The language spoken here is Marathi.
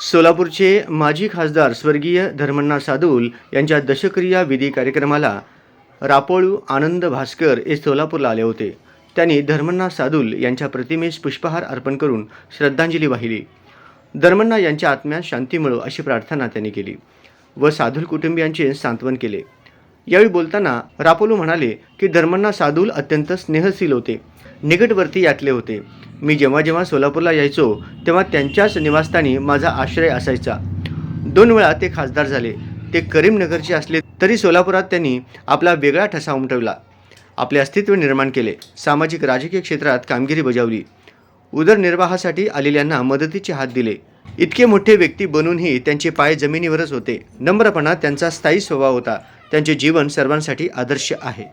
सोलापूरचे माजी खासदार स्वर्गीय धर्मण्णा सादुल यांच्या दशक्रिया विधी कार्यक्रमाला रापोळू आनंद भास्कर हे सोलापूरला आले होते. त्यांनी धर्मन्ना सादुल यांच्या प्रतिमेस पुष्पहार अर्पण करून श्रद्धांजली वाहिली. धर्मन्ना यांच्या आत्म्यास शांती मिळो अशी प्रार्थना त्यांनी केली व साधुल कुटुंबियांचे सांत्वन केले. यावेळी बोलताना रापोलू म्हणाले की धर्मन्ना साधूल अत्यंत स्नेहशील होते निकटवर्ती यातले होते. मी जेव्हा जेव्हा सोलापूरला यायचो तेव्हा त्यांच्याच निवासस्थानी माझा आश्रय असायचा. दोन वेळा ते खासदार झाले. ते करीमनगरचे असले तरी सोलापुरात त्यांनी आपला वेगळा ठसा उमटवला. आपले अस्तित्व निर्माण केले. सामाजिक राजकीय क्षेत्रात कामगिरी बजावली. उदरनिर्वाहासाठी आलेल्यांना मदतीचे हात दिले. इतके मोठे व्यक्ती बनूनही त्यांचे पाय जमिनीवरच होते. नम्रपणा त्यांचा स्थायी स्वभाव होता. त्यांचे जीवन सर्वांसाठी आदर्श आहे.